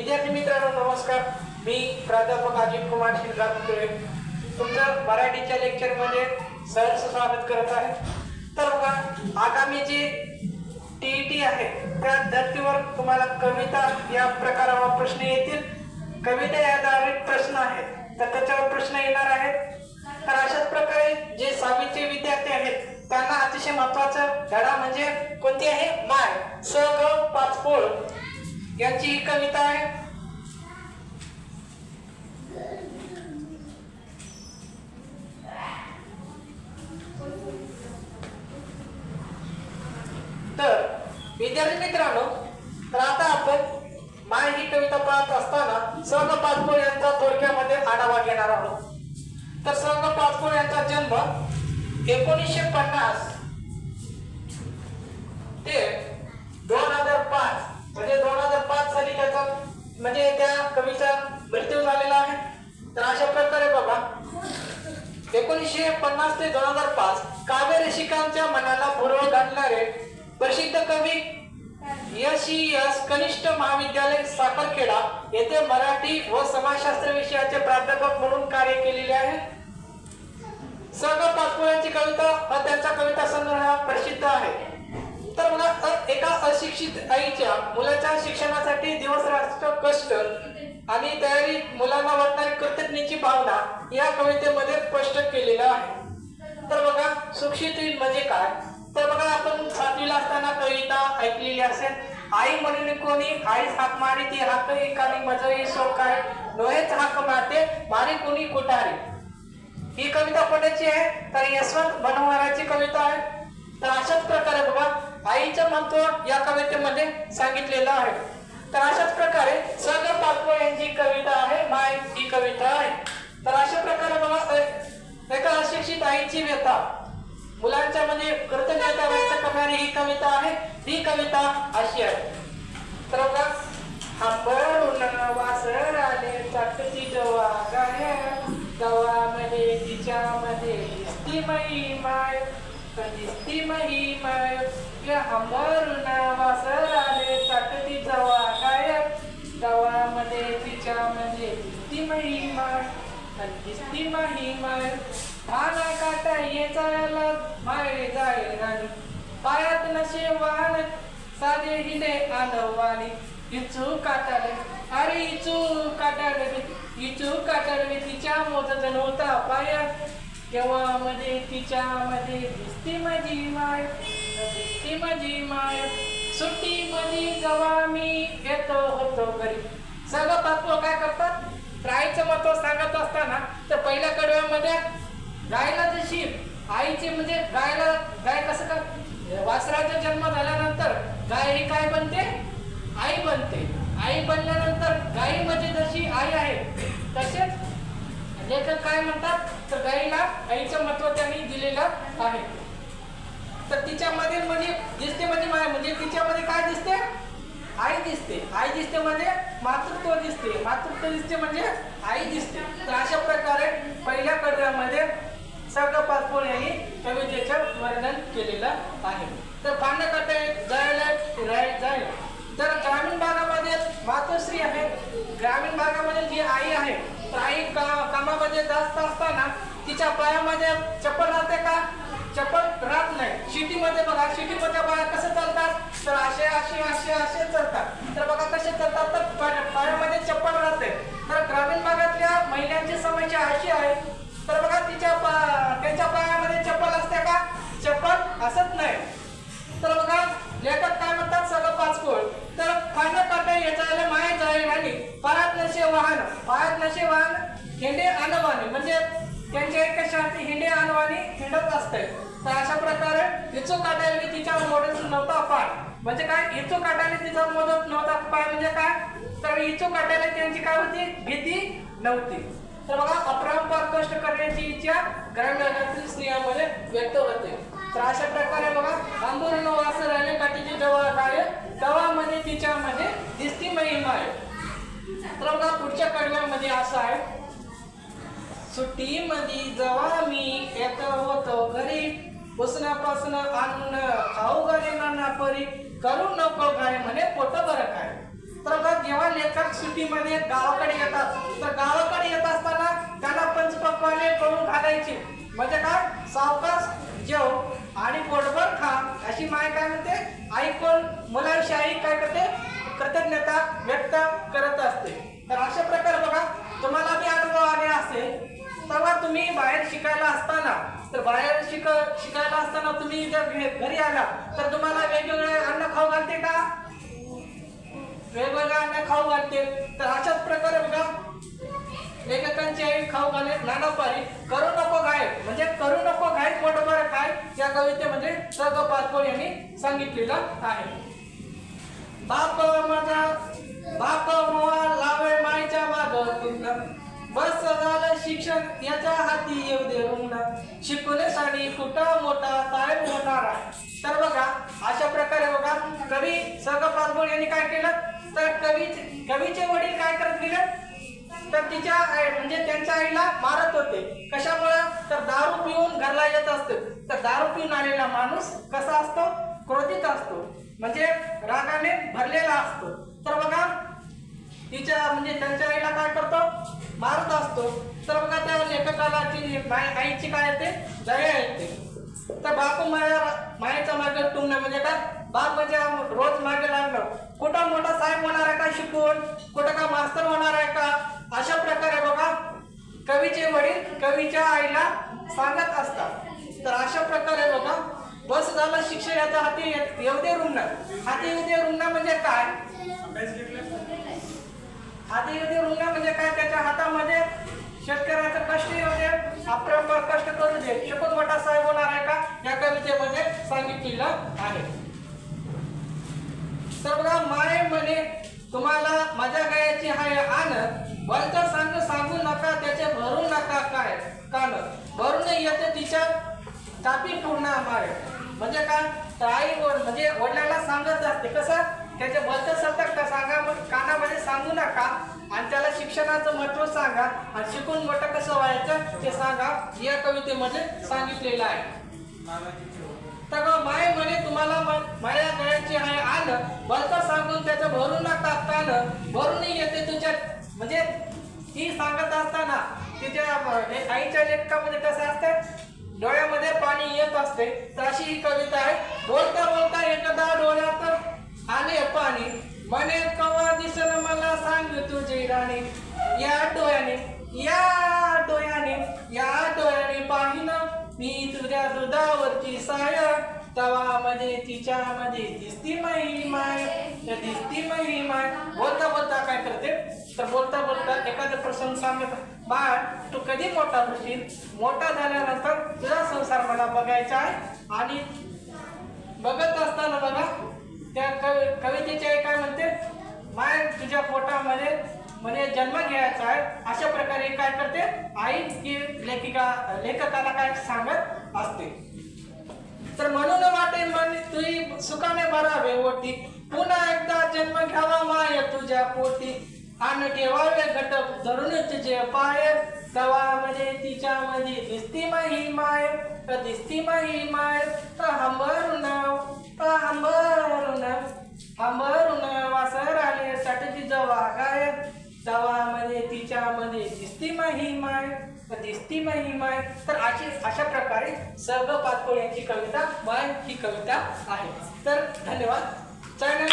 विद्यार्थी मित्रांनो नमस्कार. मी प्राध्यापक अजित कुमार शिरगार म्हणतोय तुमचं मराठीच्या लेक्चरमध्ये सहर्ष स्वागत करत आहे. तर बघा आगामी जी टी ई टी आहे त्या धर्तीवर तुम्हाला कविता या प्रकारावर प्रश्न येतील. कविता या आधारित प्रश्न आहेत. तर त्याच्यावर प्रश्न येणार आहेत. तर अशाच प्रकारे जे सहावीचे विद्यार्थी आहेत त्यांना अतिशय महत्त्वाचा धडा म्हणजे कोणती आहे? माय. स ग पाचपोळ यांची ही कविता आहे. तर विद्यार्थी मित्रांनो तर आता आपण माय ही कविता पाहत असताना स ग पाचपोळ यांचा थोडक्यामध्ये आढावा घेणार आहोत. तर स ग पाचपोळ यांचा जन्म एकोणीसशे पन्नास ते दोन हजार पाच म्हणजे दोन हजार पाच साली त्याचा म्हणजे त्या कवीचा मृत्यू झालेला आहे. तर अशा प्रकारे बघा एकोणीसशे पन्नास ते दोन हजार पाच काव्य रसिकांच्या मनाला भुरळ घालणारे प्रसिद्ध कवी यशी यस कनिष्ठ महाविद्यालय साखरखेडा येथे मराठी व समाजशास्त्र विषयाचे प्राध्यापक म्हणून कार्य केलेले आहे. स पाचपुळ्यांची कविता हा त्यांचा कविता संग्रह प्रसिद्ध आहे. तर मला एका अशिक्षित आईच्या मुलाच्या शिक्षणासाठी दिवस रात्र कष्ट आणि तयारी मुलांना वाटणारी कृतज्ञतेची भावना या कवितेमध्ये स्पष्ट केलेलं आहे. तर बघा सुशिक्षित म्हणजे काय? तर बघा आपण सातवीला असताना कविता ऐकलेली असेल. आई म्हणून कोणी आईच हाक मारी ती हाक एकाने मजही शोक काय नोहेच हाक मारते मारी कोणी कुठारी ही कविता कोणाची आहे? तर यशवंत बनवाराची कविता आहे. तर अशाच प्रकारे बघा आईचं महत्त्व या कवितेमध्ये सांगितलेलं आहे. तर अशाच प्रकारे सग पालको यांची कविता आहे माय ही कविता आहे. तर अशा प्रकारे बघा एका अशिक्षित आईची व्यथा. मुलांच्या म्हणजे मध्ये कृतज्ञता व्यक्त करणारी ही कविता आहे ही कविता अशी आहे. तर बघा हंबरून वासर आले चाटची जवा गाय गावामध्ये तिच्यामध्ये दिसती माय दिसती मई माय. या हंबरून वासर आले चाटती जवा काय गावामध्ये तिच्या म्हणजे ती महिमा दिसती महिमा. माय काटा ये जायला माय जाय राणी. पायात नशे वाहन साधे हिने आनवानी इचू काटाले अरे इचू काटाले इचू काटाले तिच्या मोजत नव्हता पाया. केव्हा मध्ये तिच्या मध्ये दिसती माझी माय. दिसती माझी माय. सुट्टी मध्ये जेव्हा मी येतो होतो घरी. सगळं तत्व काय करतात? राईचं महत्त्व सांगत असताना तर पहिल्या कडव्यामध्ये गायला जशी आईची म्हणजे गायला गाय कसं का वासराचा जन्म झाल्यानंतर गाय ही काय बनते? आई बनते. आई बनल्यानंतर गाई म्हणजे जशी आई आहे तसेच लेखक काय म्हणतात? तर गाईला आईचं महत्त्व त्यांनी दिलेलं आहे. तर तिच्यामध्ये म्हणजे दिसते म्हणजे माय म्हणजे तिच्यामध्ये काय दिसते? आई दिसते. आई दिसते म्हणजे मातृत्व दिसते. मातृत्व दिसते म्हणजे आई दिसते. तर अशा प्रकारे पहिल्या कडव्यामध्ये सगळं पाचपोळ यांनी कवितेचं वर्णन केलेलं आहे. तर पाण्याकडे जायला राय जायला तर ग्रामीण भागामध्ये मातोश्री आहे. ग्रामीण भागामध्ये जी आई आहे तर आई का कामामध्ये जास्त असताना तिच्या पायामध्ये चप्पल राहते का? चप्पल राहत नाही. शेतीमध्ये बघा शेतीमध्ये बघा कसं चालतात? तर असे असे असे असे चालतात. तर बघा कसे चालतात? तर पाय- पायामध्ये चप्पल राहते. तर ग्रामीण भागातल्या महिलांची समस्या अशी आहे. तर बघा तिच्या पा- त्यांच्या पायामध्ये चप्पल असते का? चप्पल असत नाही. तर बघा लेखक काय म्हणतात? सगळं पाचकोळ तर खाणं काटा याच्याला माया जाईल आणि पायात नशे वाहन पायात नशे वाहन हिंडे आणवाने म्हणजे हिंडत असते. तर अशा प्रकारे इचू काटायला तिच्या मॉडेल नव्हता पाय. म्हणजे काय? इचू काटायला तिचा मदत नव्हता पाय म्हणजे काय? तर इचू काटायला त्यांची काय होती? भीती नव्हती. तर बघा अपरंपार कष्ट करण्याची इच्छा ग्रामीण भागातील स्त्रियांमध्ये व्यक्त होते. तर अशा प्रकारे बघा आंबोरण वास राहिले काठीचे जवळ काय तवामध्ये तिच्यामध्ये दिसती महिमा आहे. तर बघा पुढच्या कडव्यामध्ये असं आहे. सुट्टीमध्ये जेव्हा मी येत होतो घरी. पुसण्यापासून अन्न खाऊ घरी नाना परी. करू नको काय म्हणे पोट बरं काय? तर का जेव्हा लेखक सुट्टीमध्ये गावाकडे येतात तर गावाकडे येत असताना त्यांना पंचपक्वाने करून घालायचे. म्हणजे काय सावकाश जेव आणि पोटभर खा. अशी माय काय म्हणते? ऐकून मुलांशी आई काय करते? कृतज्ञता व्यक्त करत असते. तर अशा प्रकारे बघा तुम्हाला बी अनुभव आले असेल तेव्हा तुम्ही बाहेर शिकायला असताना तर बाहेर शिक शिकायला असताना तुम्ही जर घरी आला तर तुम्हाला वेगवेगळे अन्न खाऊ घालते का? वेगवेगळे अन्न खाऊ घालते. तर अशाच प्रकारे बघा लेखकांची आई खाऊ घाले नानापारी करू नको घाय म्हणजे करू नको घाय बरोबर काय? या कवितेमध्ये स ग पाचपोळ यांनी सांगितलेलं आहे. बाप माझा बाप मोवा लावे मायच्या माग. पुन्हा बस झालं शिक्षण याच्या हाती येऊ दे रुग्ण. शिकवण्यासाठी कुठं मोठा साहेब होणार आहे? तर बघा अशा प्रकारे बघा कवी सग पाचबोळ यांनी काय केलं? तर कवी कवीचे वडील काय करत गेले? तर तिच्या आई म्हणजे त्यांच्या आईला मारत होते. कशामुळे? तर दारू पिऊन घरला येत असते. तर दारू पिऊन आलेला माणूस कसा असतो? क्रोधित असतो. म्हणजे रागाने भरलेला असतो. तर बघा तिच्या म्हणजे त्यांच्या आईला काय करतो? मारत असतो. तर बघा त्या लेखकाला ती आईची काय येते? दया येते. तर बापू माया मायेचा मागे टुंगणं म्हणजे काय? बाप म्हणजे रोज मागे लागणं. कुठं मोठा साहेब होणार आहे का शिकून? कुठं का मास्तर होणार आहे का? अशा प्रकारे बघा कवीचे वडील कवीच्या आईला सांगत असतात. तर अशा प्रकारे बघा बस झालं शिक्षण याच्या हाती ये- येऊ दे रुग्ण. हाती येऊ दे रुग्ण म्हणजे काय हाती येऊ दे रुग्ण म्हणजे काय त्याच्या हातामध्ये शेतकऱ्याचं कष्ट येऊ दे आपल्यावर कष्ट करू दे. शिकून मोठा साहेब होणार आहे का? या कवितेमध्ये सांगितलेलं आहे. तर बघा माय म्हणे तुम्हाला माझ्या गायाची हाय आण. वरचं सांग सांगू नका त्याचे भरू नका काय? कान. भरून येते तिच्या तापी पूर्ण माय. म्हणजे काय? तर आई म्हणजे वडिलांना सांगत असते. कसं? त्याचे भलतं सतत का सांगा कानामध्ये सांगू नका. आणि त्याला शिक्षणाचं महत्त्व सांगा. आणि शिकून मोठं कसं व्हायचं ते सांगा. या कवितेमध्ये सांगितलेलं आहे. तर माय म्हणे तुम्हाला माझ्या गळ्याची आहे आलं. बलता सांगून त्याचं भरून नका कान भरून येते तुझ्या म्हणजे ती सांगत असताना तिच्या आईच्या लेखकामध्ये कसं असतं? डोळ्यामध्ये पाणी येत असते. तर अशी ही कविता आहे. बोलता बोलता एकदा डोळ्यात आले पाणी. मने कवा दिसन मला सांग तुझी राणी? या डोळ्याने या डोळ्याने या डोळ्याने पाहिलं मी तुझ्या दुधावरची साय. तवामध्ये तिच्यामध्ये दिसती मही माय दिसती मही माय. बोलता बोलता काय करते? तर बोलता बोलता एखादा प्रसंग सांगत बाळ तू कधी मोठा होशील? मोठा झाल्यानंतर तुझा संसार मला बघायचा आहे आणि बघत असताना बघा त्या कवि कवितेची काय म्हणते? माय तुझ्या पोटामध्ये म्हणजे जन्म घ्यायचा आहे. अशा प्रकारे काय करते? आई की लेखिका लेखकाला काय सांगत असते. तर म्हणून वाटे मन तुही सुखाने भरावे ओटी. पुन्हा एकदा जन्म घ्यावा माय तुझ्या पोटी. आणि ठेवावे घटक धरून तुझे पाय. तवामध्ये तिच्यामध्ये दिसती माही माय दिसती माही माय. का हंबर नाव हंबरून हंबरून वासर आले साठी जवा गाय तवामध्ये म्हणजे तिच्यामध्ये दिसती माही माय दिसती माही माय. तर अशी अशा प्रकारे सर्व पातोळ यांची कविता माय ही कविता आहे. तर धन्यवाद. चॅनल